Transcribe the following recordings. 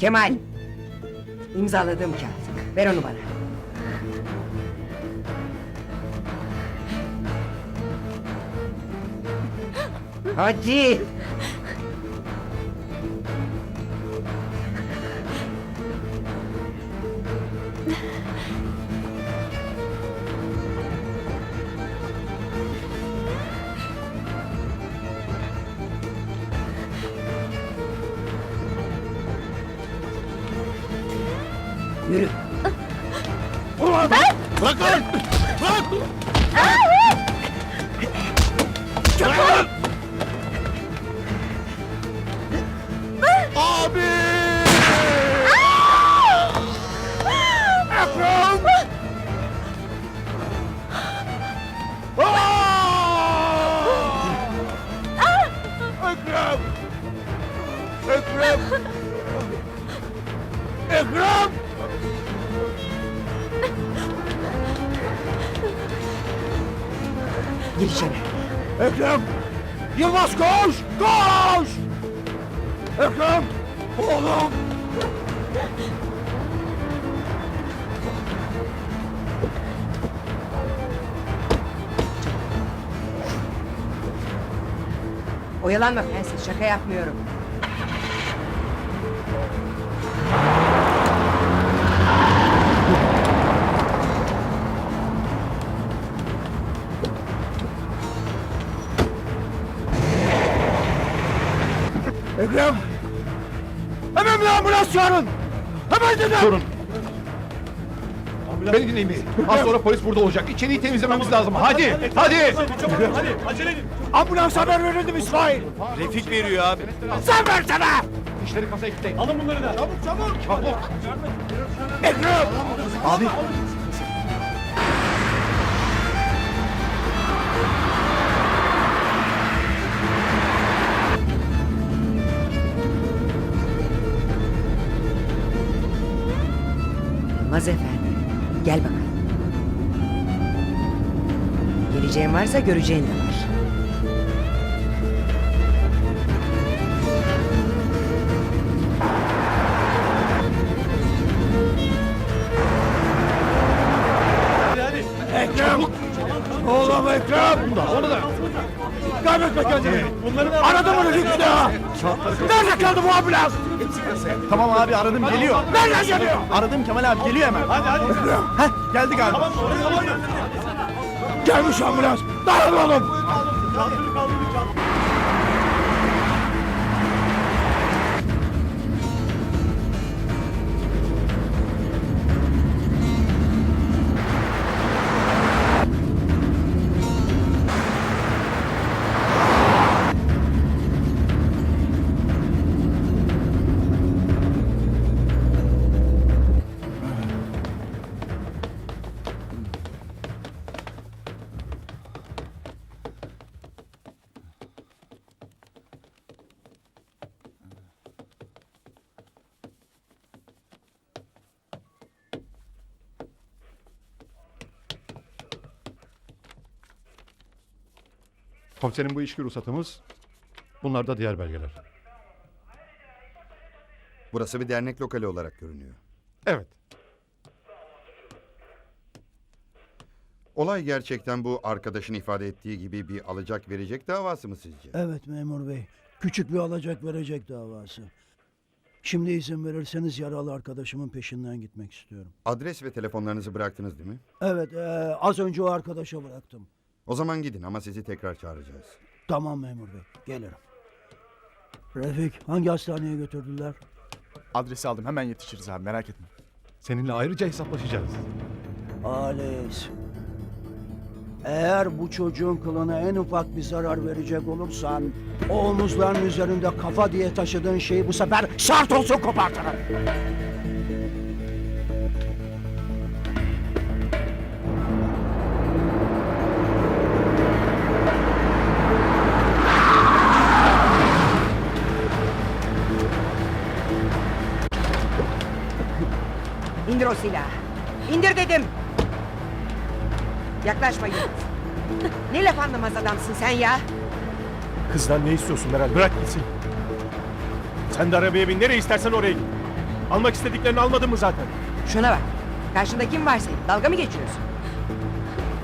Kemal. İmzaladığım kağıt. Ver onu bana. Hadi. Bırak lan! Bırak! Abi! Ekrem! Aa! Ekrem! Ekrem! Ekrem! Ekrem! Yılmaz koş! Koş! Ekrem! Oğlum! Oyalanma prenses. Şaka yapmıyorum. Ekrem! Hemen bir ambulans çağırın! Hemen dedim! Durun. Beni dinleyin bir. Az sonra polis burada olacak. İçeriği temizlememiz lazım. Hadi, hadi. Ambulans haber verildi mi İsmail? Refik veriyor abi. Sen versene! İşleri kasaya kilitleyin. Alın bunları da! Çabuk çabuk! Çabuk. Ekrem! Abi. Yılmaz efendi. Gel bakalım. Geleceğin varsa göreceğin de var. Ekrem! Oğlum Ekrem! Onu da. Kaybetme kendini! Aradım onu Refik ya! Nerede kaldı bu ambulans? Tamam abi aradım geliyor. Nereden geliyor? Aradım Kemal abi geliyor hemen. Hadi hadi. Heh geldik abi. Gelmiş ambulans! Dayan oğlum! Komiserin bu içki ruhsatımız. Bunlar da diğer belgeler. Burası bir dernek lokali olarak görünüyor. Evet. Olay gerçekten bu arkadaşın ifade ettiği gibi bir alacak verecek davası mı sizce? Evet memur bey. Küçük bir alacak verecek davası. Şimdi izin verirseniz yaralı arkadaşımın peşinden gitmek istiyorum. Adres ve telefonlarınızı bıraktınız değil mi? Evet eee, az önce o arkadaşa bıraktım. O zaman gidin ama sizi tekrar çağıracağız. Tamam memur bey gelirim. Refik hangi hastaneye götürdüler? Adresi aldım hemen yetişiriz abi merak etme. Seninle ayrıca hesaplaşacağız. Ales. Eğer bu çocuğun kılına en ufak bir zarar verecek olursan... ...o omuzların üzerinde kafa diye taşıdığın şeyi bu sefer şart olsun kopartırım. O silahı. İndir dedim. Yaklaşma Yılmaz. Ne laf anlamaz adamsın sen ya. Kızdan ne istiyorsun Meral? Bırak gitsin. Sen de arabaya bin. Nereye istersen oraya git. Almak istediklerini almadın mı zaten? Şuna bak. Karşında kim var senin? Dalga mı geçiyorsun?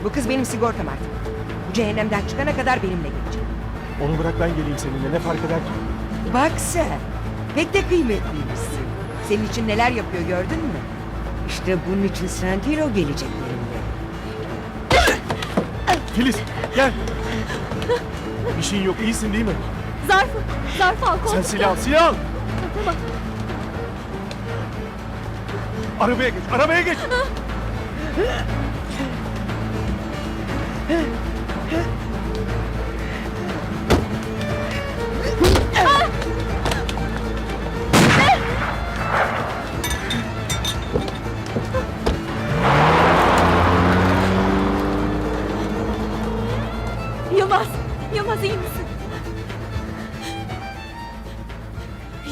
Bu kız benim sigortam artık. Bu cehennemden çıkana kadar benimle gelecek. Onu bırak ben geleyim seninle. Ne fark eder ki? Bak sen. Pek de kıymetliymişsin. Senin için neler yapıyor gördün mü? İşte bunun için Santiro gelecek benimle. Filiz gel. Bir şeyin yok. iyisin değil mi? Zarfı, zarfı al Sen koltukta. silah al. Silah al. Tamam. Arabaya geç. Arabaya geç. Yılmaz, Yılmaz iyi misin?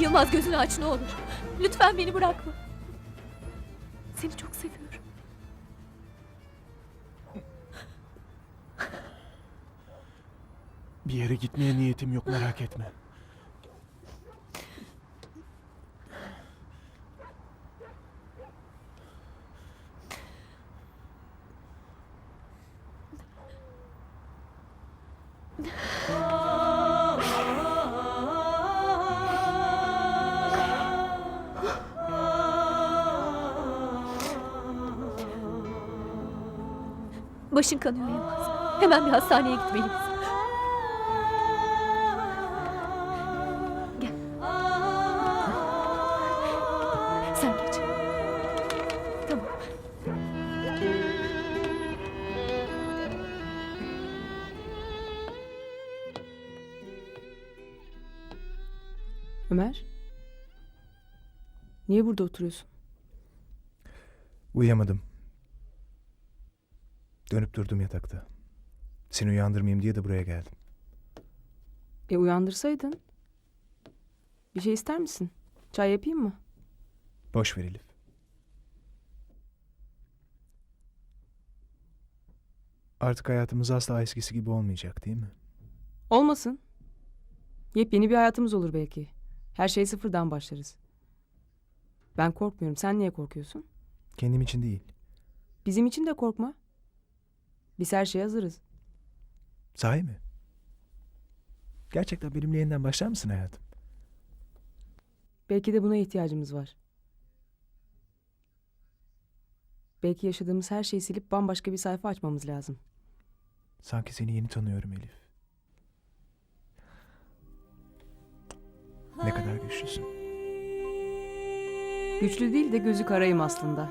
Yılmaz gözünü aç ne olur. Lütfen beni bırakma. Seni çok seviyorum. Bir yere gitmeye niyetim yok merak etme. Başın kanıyor Yılmaz. Hemen bir hastaneye gitmeliyiz. Ömer? Niye burada oturuyorsun? Uyuyamadım. Dönüp durdum yatakta. Seni uyandırmayayım diye de buraya geldim. E uyandırsaydın. Bir şey ister misin? Çay yapayım mı? Boş ver Elif. Artık hayatımız asla eskisi gibi olmayacak değil mi? Olmasın. Yepyeni bir hayatımız olur belki. Her şey sıfırdan başlarız. Ben korkmuyorum. Sen niye korkuyorsun? Kendim için değil. Bizim için de korkma. Biz her şeye hazırız. Sahi mi? Gerçekten benimle yeniden başlar mısın hayatım? Belki de buna ihtiyacımız var. Belki yaşadığımız her şeyi silip bambaşka bir sayfa açmamız lazım. Sanki seni yeni tanıyorum Elif. Ne kadar güçlüsün. Güçlü değil de gözü karayım aslında.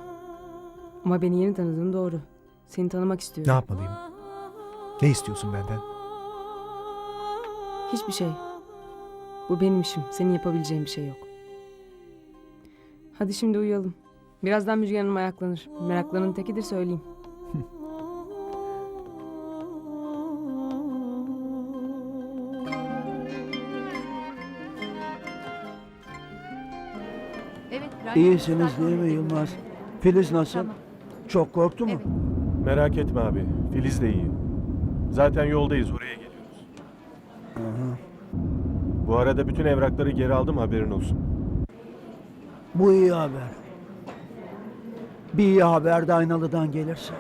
Ama beni yeni tanıdığın doğru. Seni tanımak Ne istiyorum. yapmalıyım? Ne istiyorsun benden? Hiçbir şey. Bu benim işim. Senin yapabileceğin bir şey yok. Hadi şimdi uyuyalım. Birazdan Müjgan Hanım ayaklanır. Meraklarının tekidir söyleyeyim. İyisiniz değil mi Yılmaz? Filiz nasıl? Çok korktu mu? Merak etme abi. Filiz de iyi. Zaten yoldayız. Oraya geliyoruz. Bu arada bütün evrakları geri aldım haberin olsun. Bu iyi haber. Bir iyi haber de Aynalı'dan gelirse.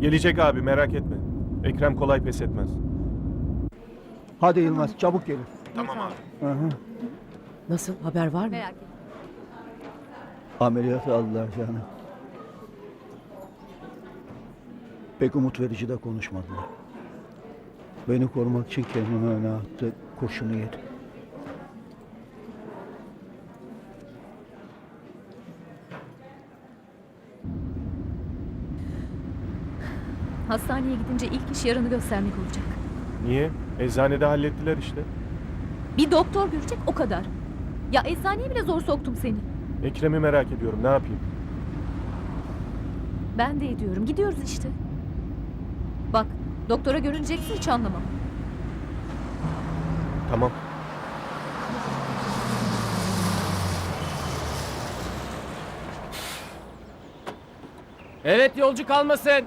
Gelecek abi merak etme. Ekrem kolay pes etmez. Hadi Yılmaz çabuk gelin. Tamam abi. Hı hı. Nasıl? Haber var mı? Merak etme. Ameliyat aldılar canım. Pek umut verici de konuşmadılar. Beni korumak için kendini öne attı, kurşunu yedi. Hastaneye gidince ilk iş yaranı göstermek olacak. Niye? Eczanede hallettiler işte. Bir doktor görecek o kadar. Ya eczaneye bile zor soktum seni. Ekrem'i merak ediyorum. Ne yapayım? Ben de ediyorum. Gidiyoruz işte. Bak, doktora görüneceksin hiç anlamam. Tamam. Evet yolcu kalmasın.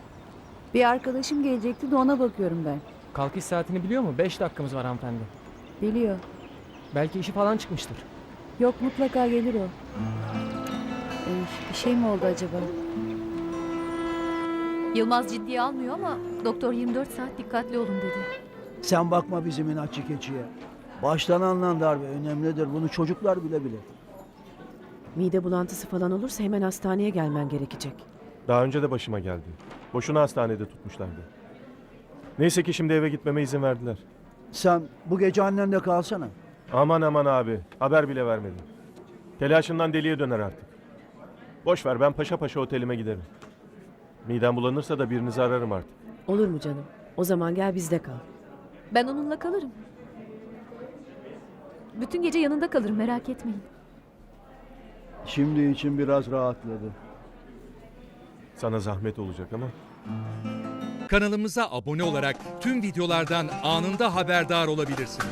Bir arkadaşım gelecekti de ona bakıyorum ben. Kalkış saatini biliyor mu? 5 dakikamız var hanımefendi. Biliyor. Belki işi falan çıkmıştır. Yok mutlaka gelir o. Ee, bir şey mi oldu acaba? Yılmaz ciddiye almıyor ama doktor 24 saat dikkatli olun dedi. Sen bakma bizim inatçı keçiye. Baştan alınan darbe önemlidir. Bunu çocuklar bile bilir. Mide bulantısı falan olursa hemen hastaneye gelmen gerekecek. Daha önce de başıma geldi. Boşuna hastanede tutmuşlardı. Neyse ki şimdi eve gitmeme izin verdiler. Sen bu gece annenle kalsana. Aman aman abi. Haber bile vermedi. Telaşından deliye döner artık. Boş ver ben paşa paşa otelime giderim. Midem bulanırsa da birinizi ararım artık. Olur mu canım? O zaman gel bizde kal. Ben onunla kalırım. Bütün gece yanında kalırım merak etmeyin. Şimdi için biraz rahatladı. Sana zahmet olacak ama. Kanalımıza abone olarak tüm videolardan anında haberdar olabilirsiniz.